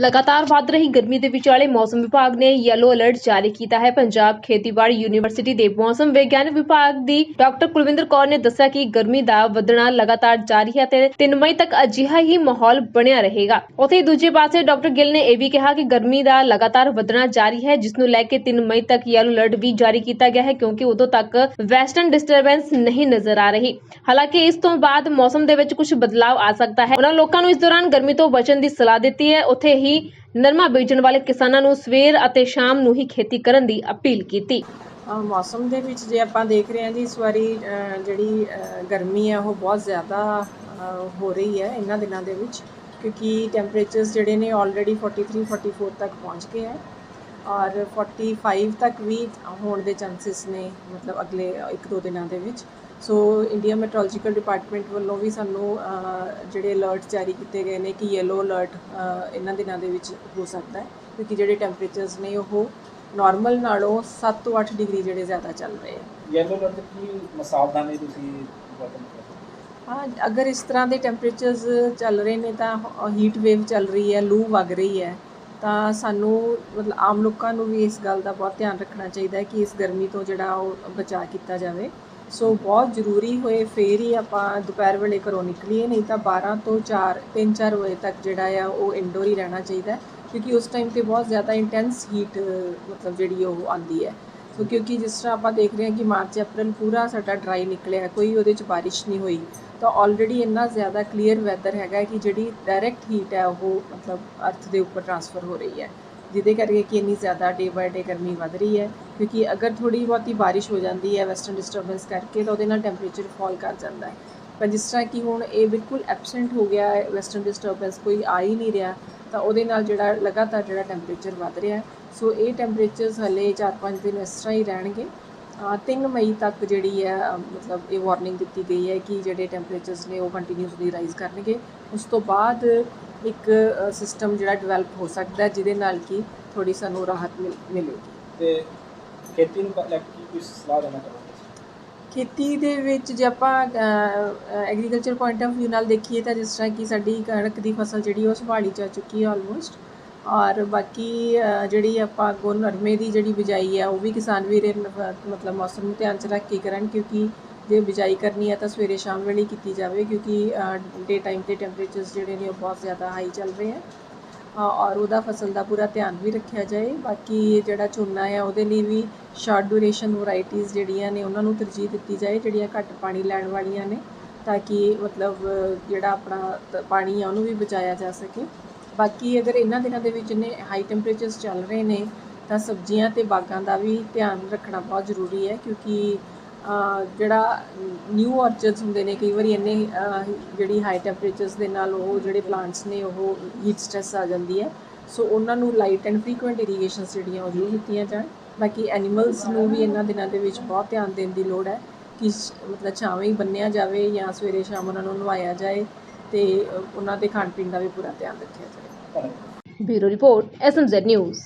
ਲਗਾਤਾਰ ਵੱਧ ਰਹੀ ਗਰਮੀ ਦੇ ਵਿਚਾਲੇ ਮੌਸਮ ਵਿਭਾਗ ਨੇ ਯੈਲੋ ਅਲਰਟ ਜਾਰੀ ਕੀਤਾ ਹੈ। ਪੰਜਾਬ ਖੇਤੀਬਾੜੀ ਯੂਨੀਵਰਸਿਟੀ ਦੇ ਮੌਸਮ ਵਿਗਿਆਨ ਵਿਭਾਗ ਦੀ ਡਾਕਟਰ ਕੁਲਵਿੰਦਰ ਕੌਰ ਨੇ ਦੱਸਿਆ ਕਿ ਗਰਮੀ ਦਾ ਵਧਣਾ ਲਗਾਤਾਰ ਜਾਰੀ ਹੈ ਤੇ 3 ਮਈ ਤੱਕ ਅਜਿਹਾ ਹੀ ਮਾਹੌਲ ਬਣਿਆ ਰਹੇਗਾ। ਉੱਥੇ ਦੂਜੇ ਪਾਸੇ ਡਾਕਟਰ ਗਿੱਲ ਨੇ ਇਹ ਵੀ ਕਿਹਾ ਕਿ ਗਰਮੀ ਦਾ ਲਗਾਤਾਰ ਵਧਣਾ ਜਾਰੀ ਹੈ, ਜਿਸ ਨੂੰ ਲੈ ਕੇ 3 ਮਈ ਤੱਕ ਯੈਲੋ ਅਲਰਟ ਵੀ ਜਾਰੀ ਕੀਤਾ ਗਿਆ ਹੈ, ਕਿਉਂਕਿ ਉਦੋਂ ਤੱਕ ਵੈਸਟਰਨ ਡਿਸਟਰਬੈਂਸ ਨਹੀਂ ਨਜ਼ਰ ਆ ਰਹੀ। ਹਾਲਾਂਕਿ ਇਸ ਤੋਂ ਬਾਅਦ ਮੌਸਮ ਦੇ ਵਿੱਚ ਕੁਝ ਬਦਲਾਅ ਆ ਸਕਦਾ ਹੈ। ਉਹਨਾਂ ਲੋਕਾਂ ਨੂੰ ਇਸ ਦੌਰਾਨ ਗਰਮੀ ਤੋਂ ਬਚਣ ਦੀ ਸਲਾਹ ਦਿੱਤੀ ਹੈ। ਉੱਥੇ ਹੀ ਨਰਮਾ ਬੀਜਣ ਵਾਲੇ ਕਿਸਾਨਾਂ ਨੂੰ ਸਵੇਰ ਅਤੇ ਸ਼ਾਮ ਨੂੰ ਹੀ ਖੇਤੀ ਕਰਨ ਦੀ ਅਪੀਲ ਕੀਤੀ। ਅ, ਮੌਸਮ ਦੇ ਵਿੱਚ ਜੇ ਆਪਾਂ ਦੇਖ ਰਹੇ ਹਾਂ ਜੀ ਇਸ ਵਾਰੀ ਅ, ਜਿਹੜੀ ਅ, ਗਰਮੀ ਹੈ ਉਹ ਬਹੁਤ ਜ਼ਿਆਦਾ ਅ, ਹੋ ਰਹੀ ਹੈ ਇਹਨਾਂ ਦਿਨਾਂ ਦੇ ਵਿੱਚ ਕਿਉਂਕਿ ਟੈਂਪਰੇਚਰਸ ਜਿਹੜੇ ਨੇ ਆਲਰੇਡੀ 43 44 ਤੱਕ ਪਹੁੰਚ ਗਏ ਹੈ ਔਰ 45 ਤੱਕ ਵੀ ਹੋਣ ਦੇ ਚਾਂਸਸ ਨੇ ਮਤਲਬ ਅਗਲੇ ਇੱਕ ਦੋ ਦਿਨਾਂ ਦੇ ਵਿੱਚ। ਸੋ ਇੰਡੀਆ ਮੈਟਰੋਲੋਜੀਕਲ ਡਿਪਾਰਟਮੈਂਟ ਵੱਲੋਂ ਵੀ ਸਾਨੂੰ ਜਿਹੜੇ ਅਲਰਟ ਜਾਰੀ ਕੀਤੇ ਗਏ ਨੇ ਕਿ ਯੈਲੋ ਅਲਰਟ ਇਹਨਾਂ ਦਿਨਾਂ ਦੇ ਵਿੱਚ ਹੋ ਸਕਦਾ ਹੈ ਕਿਉਂਕਿ ਜਿਹੜੇ ਟੈਂਪਰੇਚਰਸ ਨੇ ਉਹ ਨਾਰਮਲ ਨਾਲੋਂ 7 ਤੋਂ 8 ਡਿਗਰੀ ਜਿਹੜੇ ਜ਼ਿਆਦਾ ਚੱਲ ਰਹੇ ਆ। ਯੈਲੋ ਅਲਰਟ ਕੀ ਮਸਾਵਦਾਨੇ ਤੁਸੀਂ ਹਾਂ? ਅਗਰ ਇਸ ਤਰ੍ਹਾਂ ਦੇ ਟੈਂਪਰੇਚਰਸ ਚੱਲ ਰਹੇ ਨੇ ਤਾਂ ਹੀਟ ਵੇਵ ਚੱਲ ਰਹੀ ਹੈ ਲੂ ਵਗ ਰਹੀ ਹੈ ਤਾਂ ਸਾਨੂੰ ਮਤਲਬ ਆਮ ਲੋਕਾਂ ਨੂੰ ਵੀ ਇਸ ਗੱਲ ਦਾ ਬਹੁਤ ਧਿਆਨ ਰੱਖਣਾ ਚਾਹੀਦਾ ਹੈ ਕਿ ਇਸ ਗਰਮੀ ਤੋਂ ਜਿਹੜਾ ਉਹ ਬਚਾਅ ਕੀਤਾ ਜਾਵੇ। ਸੋ ਬਹੁਤ ਜ਼ਰੂਰੀ ਹੋਏ, ਫੇਰ ਹੀ ਆਪਾਂ ਦੁਪਹਿਰ ਵੇਲੇ ਘਰੋਂ ਨਿਕਲੀਏ, ਨਹੀਂ ਤਾਂ 12 ਤੋਂ 4 3-4 ਵਜੇ ਤੱਕ ਜਿਹੜਾ ਆ ਉਹ ਇੰਡੋਰ ਹੀ ਰਹਿਣਾ ਚਾਹੀਦਾ ਕਿਉਂਕਿ ਉਸ ਟਾਈਮ ਤੇ ਬਹੁਤ ਜ਼ਿਆਦਾ ਇੰਟੈਂਸ ਹੀਟ ਮਤਲਬ ਜਿਹੜੀ ਉਹ ਆਉਂਦੀ ਹੈ। ਸੋ ਕਿਉਂਕਿ ਜਿਸ ਤਰ੍ਹਾਂ ਆਪਾਂ ਦੇਖ ਰਹੇ ਹਾਂ ਕਿ ਮਾਰਚ, ਅਪ੍ਰੈਲ ਪੂਰਾ ਸਾਡਾ ਡਰਾਈ ਨਿਕਲਿਆ, ਕੋਈ ਉਹਦੇ ਚ ਬਾਰਿਸ਼ ਨਹੀਂ ਹੋਈ, ਤਾਂ ਆਲਰੇਡੀ ਇੰਨਾ ਜ਼ਿਆਦਾ ਕਲੀਅਰ ਵੈਦਰ ਹੈਗਾ ਕਿ ਜਿਹੜੀ ਡਾਇਰੈਕਟ ਹੀਟ ਹੈ ਉਹ ਮਤਲਬ ਅਰਥ ਦੇ ਉੱਪਰ ਟਰਾਂਸਫਰ ਹੋ ਰਹੀ ਹੈ। ਜਿਹਦੇ ਕਰਕੇ ਕਿ ਇੰਨੀ ਜ਼ਿਆਦਾ ਡੇ ਬਾਏ ਡੇ ਗਰਮੀ ਵੱਧ ਰਹੀ ਹੈ ਕਿਉਂਕਿ ਅਗਰ ਥੋੜੀ ਬਹੁਤੀ ਬਾਰਿਸ਼ ਹੋ ਜਾਂਦੀ ਹੈ ਵੈਸਟਰਨ ਡਿਸਟਰਬੈਂਸ ਕਰਕੇ ਤਾਂ ਉਹਦੇ ਨਾਲ ਟੈਂਪਰੇਚਰ ਫਾਲ ਕਰ ਜਾਂਦਾ ਹੈ। ਪਰ ਜਿਸ ਤਰ੍ਹਾਂ ਕਿ ਹੁਣ ਇਹ ਬਿਲਕੁਲ ਐਬਸੈਂਟ ਹੋ ਗਿਆ ਹੈ ਵੈਸਟਰਨ ਡਿਸਟਰਬੈਂਸ ਕੋਈ ਆ ਹੀ ਨਹੀਂ ਰਿਹਾ ਤਾਂ ਉਹਦੇ ਨਾਲ ਜਿਹੜਾ ਲਗਾਤਾਰ ਜਿਹੜਾ ਟੈਂਪਰੇਚਰ ਵੱਧ ਰਿਹਾ ਸੋ ਇਹ ਟੈਂਪਰੇਚਰਸ ਹਲੇ 4-5 ਦਿਨ ਇਸ ਤਰ੍ਹਾਂ ਹੀ ਰਹਿਣਗੇ। ਅ, 3 ਮਈ ਤੱਕ ਜਿਹੜੀ ਹੈ ਮਤਲਬ ਇਹ ਵਾਰਨਿੰਗ ਦਿੱਤੀ ਗਈ ਹੈ ਕਿ ਜਿਹੜੇ ਟੈਂਪਰੇਚਰਸ ਨੇ ਉਹ ਕੰਟੀਨਿਊਸਲੀ ਰਾਈਜ਼ ਕਰਨਗੇ। ਉਸ ਤੋਂ ਬਾਅਦ ਇੱਕ ਸਿਸਟਮ ਜਿਹੜਾ ਡਿਵੈਲਪ ਹੋ ਸਕਦਾ ਜਿਹਦੇ ਨਾਲ ਕਿ ਥੋੜੀ ਸਾਨੂੰ ਰਾਹਤ ਮਿਲ ਮਿਲੇਗੀ। ਤੇ ਖੇਤੀ ਨੂੰ ਲੈ ਕੇ ਕੀ ਕੋਈ ਸਲਾਹ ਦੇਣਾ ਚਾਹੋਗੇ ਖੇਤੀ ਦੇ ਵਿੱਚ ਜੇ ਆਪਾਂ ਐਗਰੀਕਲਚਰ ਪੁਆਇੰਟ ਆਫ View ਨਾਲ ਦੇਖੀਏ ਤਾਂ ਜਿਸ ਤਰ੍ਹਾਂ ਕਿ ਸਾਡੀ ਕਣਕ ਦੀ ਫਸਲ ਜਿਹੜੀ ਉਹ ਸੰਭਾਲੀ ਜਾ ਚੁੱਕੀ ਹੈ ਆਲਮੋਸਟ ਔਰ ਬਾਕੀ ਜਿਹੜੀ ਆਪਾਂ ਅੱਗੋਂ ਨਰਮੇ ਦੀ ਜਿਹੜੀ ਬਿਜਾਈ ਹੈ ਉਹ ਵੀ ਕਿਸਾਨ ਵੀਰ ਮਤਲਬ ਮੌਸਮ ਨੂੰ ਧਿਆਨ ਚ ਰੱਖ ਕੇ ਕਰਨ ਕਿਉਂਕਿ ਜੇ ਬਿਜਾਈ ਕਰਨੀ ਹੈ ਤਾਂ ਸਵੇਰੇ ਸ਼ਾਮ ਵੇਲੇ ਕੀਤੀ ਜਾਵੇ ਕਿਉਂਕਿ ਡੇ ਟਾਈਮ ਤੇ ਟੈਂਪਰੇਚਰਸ ਜਿਹੜੇ ਨੇ ਉਹ ਬਹੁਤ ਜ਼ਿਆਦਾ ਹਾਈ ਚੱਲ ਰਹੇ ਹੈ। ਔਰ ਉਹਦਾ ਫਸਲ ਦਾ ਪੂਰਾ ਧਿਆਨ ਵੀ ਰੱਖਿਆ ਜਾਏ। ਬਾਕੀ ਜਿਹੜਾ ਝੋਨਾ ਹੈ ਉਹਦੇ ਲਈ ਵੀ ਸ਼ਾਰਟ ਡਿਊਰੇਸ਼ਨ ਵੈਰਾਈਟੀਆਂ ਜਿਹੜੀਆਂ ਨੇ ਉਹਨਾਂ ਨੂੰ ਤਰਜੀਹ ਦਿੱਤੀ ਜਾਏ, ਜਿਹੜੀਆਂ ਘੱਟ ਪਾਣੀ ਲੈਣ ਵਾਲੀਆਂ ਨੇ, ਤਾਂ ਕਿ ਮਤਲਬ, ਜਿਹੜਾ ਆਪਣਾ ਪਾਣੀ ਆ ਉਹਨੂੰ ਵੀ ਬਚਾਇਆ ਜਾ ਸਕੇ। ਬਾਕੀ ਅਗਰ ਇਹਨਾਂ ਦਿਨਾਂ ਦੇ ਵਿੱਚ ਨੇ ਹਾਈ ਟੈਂਪਰੇਚਰਸ ਚੱਲ ਰਹੇ ਨੇ, ਤਾਂ ਸਬਜ਼ੀਆਂ ਤੇ ਬਾਗਾਂ ਦਾ ਵੀ ਧਿਆਨ ਰੱਖਣਾ ਬਹੁਤ ਜ਼ਰੂਰੀ ਹੈ ਕਿਉਂਕਿ ਜਿਹੜਾ ਨਿਊ ਆਰਚਰਡਸ ਹੁੰਦੇ ਨੇ, ਕਈ ਵਾਰੀ ਇੰਨੇ ਜਿਹੜੀ ਹਾਈ ਟੈਂਪਰੇਚਰਸ ਦੇ ਨਾਲ ਉਹ ਜਿਹੜੇ ਪਲਾਂਟਸ ਨੇ, ਉਹ ਹੀਟ ਸਟ੍ਰੈਸ ਆ ਜਾਂਦੀ ਹੈ। ਸੋ ਉਹਨਾਂ ਨੂੰ ਲਾਈਟ ਐਂਡ ਫ੍ਰੀਕੁਐਂਟ ਇਰੀਗੇਸ਼ਨਸ ਜਿਹੜੀਆਂ, ਉਹ ਜ਼ਰੂਰ ਦਿੱਤੀਆਂ ਜਾਣ। ਬਾਕੀ ਐਨੀਮਲਸ ਨੂੰ ਵੀ ਇਹਨਾਂ ਦਿਨਾਂ ਦੇ ਵਿੱਚ ਬਹੁਤ ਧਿਆਨ ਦੇਣ ਦੀ ਲੋੜ ਹੈ ਕਿ ਮਤਲਬ ਛਾਵੇਂ ਹੀ ਬੰਨਿਆ ਜਾਵੇ ਜਾਂ ਸਵੇਰੇ ਸ਼ਾਮ ਉਹਨਾਂ ਨੂੰ ਨਵਾਇਆ ਜਾਏ ਤੇ ਉਹਨਾਂ ਦੇ ਖਾਣ ਪੀਣ ਦਾ ਵੀ ਪੂਰਾ ਧਿਆਨ ਰੱਖਿਆ ਜਾਵੇ। Bureau report SMZ news